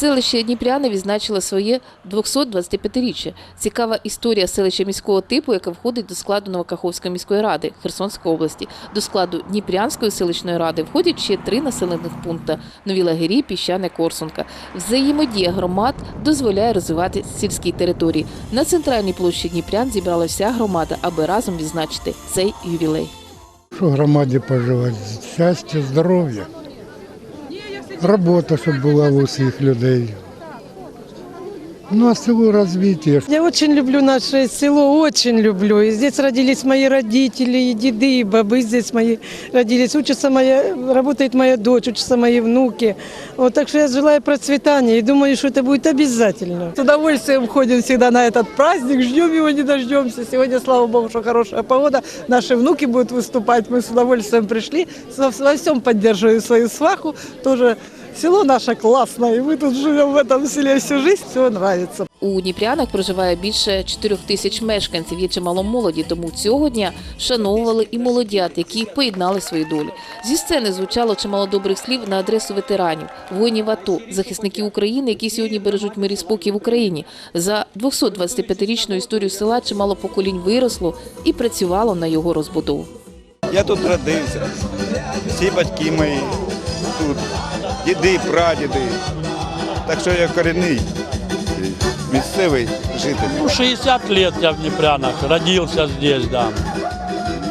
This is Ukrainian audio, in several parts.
Селище Дніпряне відзначило своє 225-річчя. Цікава історія селища міського типу, яке входить до складу Новокаховської міської ради Херсонської області. До складу Дніпрянської селищної ради входять ще три населених пункти – Нові Лагері, Піщане, Корсунка. Взаємодія громад дозволяє розвивати сільські території. На центральній площі Дніпрян зібрала вся громада, аби разом відзначити цей ювілей. Громаді поживати? Щастя, здоров'я. Робота, щоб була у всіх людей. Ну, а село розвиття. Я очень люблю наше село, очень люблю. И здесь родились мои родители, и деды, и бабы здесь мои родились. Учится моя, работает моя дочь, учатся мои внуки. Вот, так что я желаю процветания и думаю, что это будет обязательно. С удовольствием ходим всегда на этот праздник, ждем его, не дождемся. Сегодня, слава богу, что хорошая погода. Наши внуки будут выступать. Мы с удовольствием пришли. Во всем поддерживаю свою сваху. Тоже село наше классное, и мы тут живем в этом селе всю жизнь. Все нравится. У Дніпрянах проживає більше 4 тисяч мешканців, є чимало молоді, тому цього дня вшановували і молодят, які поєднали свої долі. Зі сцени звучало чимало добрих слів на адресу ветеранів, воїнів АТО, захисників України, які сьогодні бережуть мир і спокій в Україні. За 225-річну історію села чимало поколінь виросло і працювало на його розбудову. Я тут родився. Всі батьки мої тут, діди, прадіди. Так що я корінний місцевий житель. Ну, 60 лет я в Днепрянах, родился здесь, да.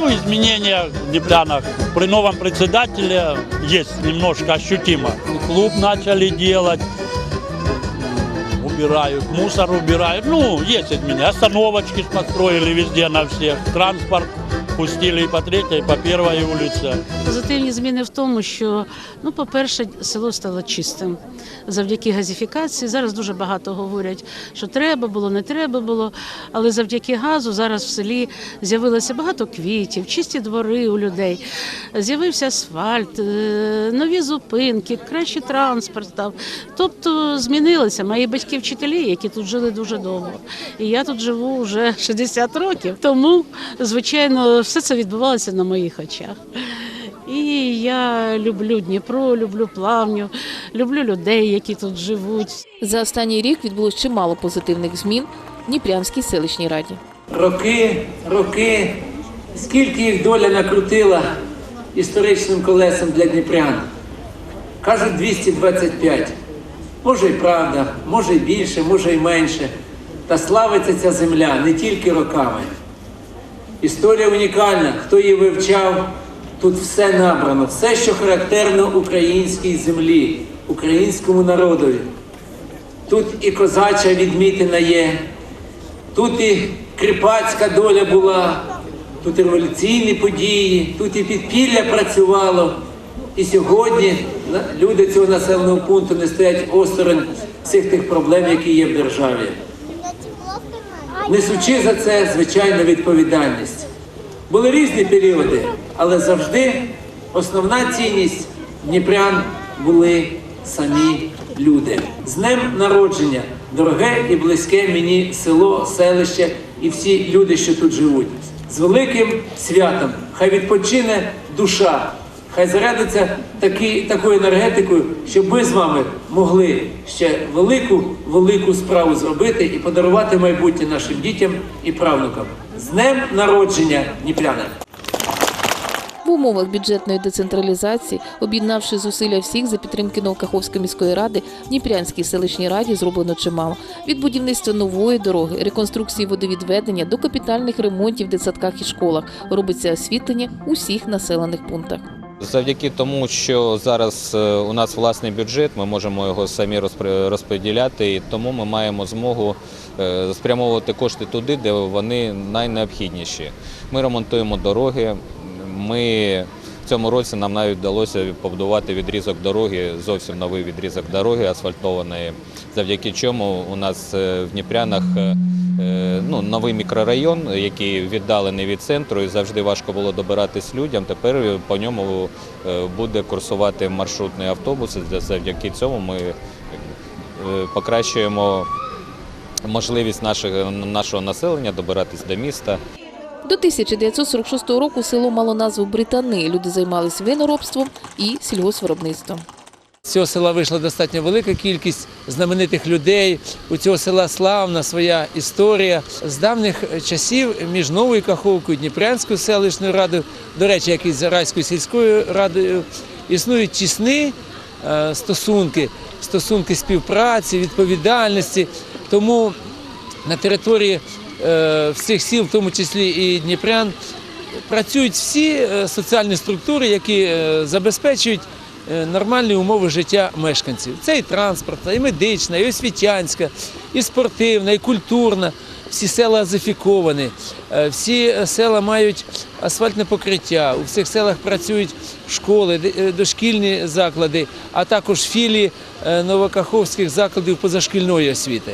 Ну, изменения в Днепрянах при новом председателе есть немножко ощутимо. Клуб начали делать, м, убирают, мусор убирают. Ну, есть изменения. Остановочки построили везде на всех. Транспорт пустили и по третьей, и по первой улице. Позитивні зміни в тому, що ну, по-перше, село стало чистим завдяки газифікації. Зараз дуже багато говорять, що треба було, не треба було. Але завдяки газу зараз в селі з'явилося багато квітів, чисті двори у людей. З'явився асфальт, е, нові зупинки, кращий транспорт став. Тобто змінилося. Мої батьки вчителі, які тут жили дуже довго. І я тут живу вже 60 років. Тому, звичайно, все це відбувалося на моїх очах. І я люблю Дніпро, люблю плавню, люблю людей, які тут живуть. За останній рік відбулось чимало позитивних змін в Дніпрянській селищній раді. Роки, роки, скільки їх доля накрутила історичним колесом для Дніпрян. Кажуть 225. Може й правда, може й більше, може й менше. Та славиться ця земля не тільки роками. Історія унікальна. Хто її вивчав, тут все набрано, все, що характерно українській землі, українському народові. Тут і козача відмітина є, тут і кріпацька доля була, тут і революційні події, тут і підпілля працювало. І сьогодні люди цього населеного пункту не стоять осторонь всіх тих проблем, які є в державі. Несучи за це звичайну відповідальність. Були різні періоди, але завжди основна цінність Дніпрян були самі люди. З днем народження, дороге і близьке мені село, селище і всі люди, що тут живуть. З великим святом. Хай відпочине душа, хай зарядиться такі, такою енергетикою, щоб ми з вами могли ще велику, велику справу зробити і подарувати майбутнє нашим дітям і правнукам. З днем народження Дніпряна! В умовах бюджетної децентралізації, об'єднавши зусилля всіх за підтримки Новокаховської міської ради, в Дніпрянській селищній раді зроблено чимало. Від будівництва нової дороги, реконструкції водовідведення до капітальних ремонтів в дитсадках і школах робиться освітлення у всіх населених пунктах. Завдяки тому, що зараз е, у нас власний бюджет, ми можемо його самі розподіляти, і тому ми маємо змогу е, спрямовувати кошти туди, де вони найнеобхідніші. Ми ремонтуємо дороги. Ми в цьому році нам навіть вдалося побудувати відрізок дороги, зовсім новий відрізок дороги асфальтованої, завдяки чому у нас е, в Дніпрянах ну, новий мікрорайон, який віддалений від центру і завжди важко було добиратись людям. Тепер по ньому е, буде курсувати маршрутний автобус. Завдяки цьому ми е, покращуємо можливість нашого, нашого населення добиратись до міста. До 1946 року село мало назву Британи. Люди займалися виноробством і сільгоспвиробництвом. Цього села вийшла достатньо велика кількість знаменитих людей. У цього села славна своя історія. З давніх часів між Новою Каховкою Дніпрянською селищною радою, до речі, як і з Зарайською сільською радою, існують тісні е, стосунки, стосунки співпраці, відповідальності. Тому на території е, всіх сіл, в тому числі і Дніпрян, працюють всі е, соціальні структури, які забезпечують нормальні умови життя мешканців. Це і транспортна, і медична, і освітянська, і спортивна, і культурна. Всі села газифіковані, е, всі е, села мають асфальтне покриття, у всіх селах працюють школи, е, дошкільні заклади, а також філії е, новокаховських закладів позашкільної освіти.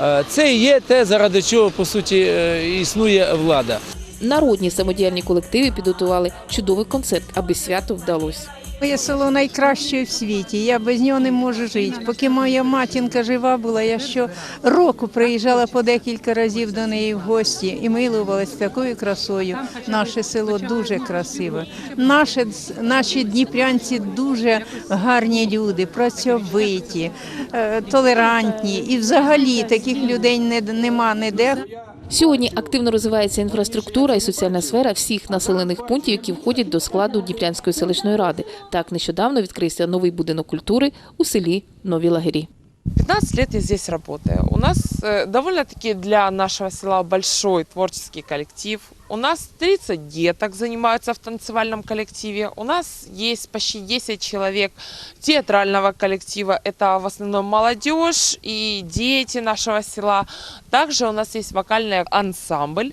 Е, Це і є те, заради чого по суті е, існує влада. Народні самодіяльні колективи підготували чудовий концерт, аби свято вдалося. Моє село найкраще в світі. Я без нього не можу жити. Поки моя матінка жива була, я щороку приїжджала по декілька разів до неї в гості і милувалася такою красою. Наше село дуже красиве. Наші, наші дніпрянці дуже гарні люди, працьовиті, е, толерантні. І взагалі таких людей не, нема ніде. Сьогодні активно розвивається інфраструктура і соціальна сфера всіх населених пунктів, які входять до складу Дніпрянської селищної ради. Так нещодавно відкрився новий будинок культури у селі Нові Лагері. 15 лет я здесь работаю. У нас доволі довольно-таки для нашего села большой творческий коллектив. У нас 30 деток занимаются в танцевальном коллективе. У нас есть почти 10 человек театрального коллектива. Это в основном молодежь и дети нашего села. Также у нас есть вокальный ансамбль,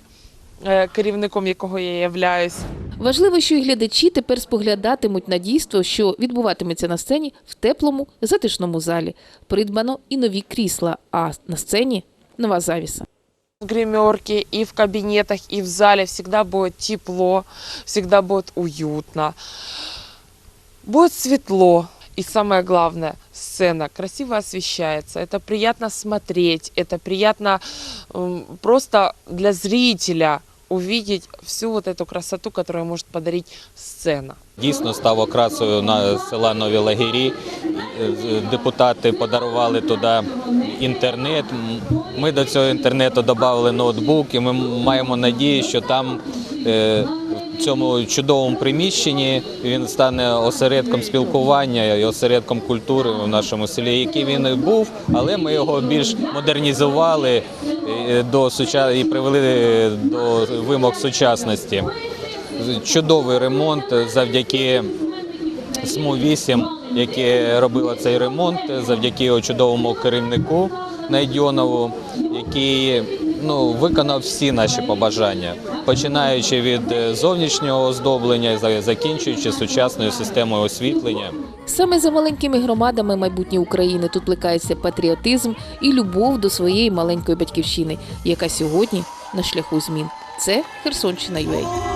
э, керівником якого я являюсь. Важливо, що і глядачі тепер споглядатимуть на дійство, що відбуватиметься на сцені в теплому, затишному залі. Придбано і нові крісла, а на сцені нова завіса. в гримерке, и в кабинетах, и в зале всегда будет тепло, всегда будет уютно, будет светло. И самое главное, сцена красиво освещается. Это приятно смотреть, это приятно м, просто для зрителя увидеть всю вот эту красоту, которую может подарить сцена. Дійсно став окрасою на села Нові Лагері. Е, Депутати подарували туди інтернет. Ми до цього інтернету додали ноутбук, і ми маємо надію, що там е, в цьому чудовому приміщенні він стане осередком спілкування і осередком культури в нашому селі, який він і був, але ми його більш модернізували е, до суча- і привели до вимог сучасності. Чудовий ремонт завдяки СМУ-8, яке робило цей ремонт, завдяки чудовому керівнику Найдьонову, який ну, виконав всі наші побажання, починаючи від е, зовнішнього оздоблення, закінчуючи сучасною системою освітлення. Саме за маленькими громадами майбутнє України тут плекається патріотизм і любов до своєї маленької батьківщини, яка сьогодні на шляху змін. Це Херсонщина ЮЕЙ.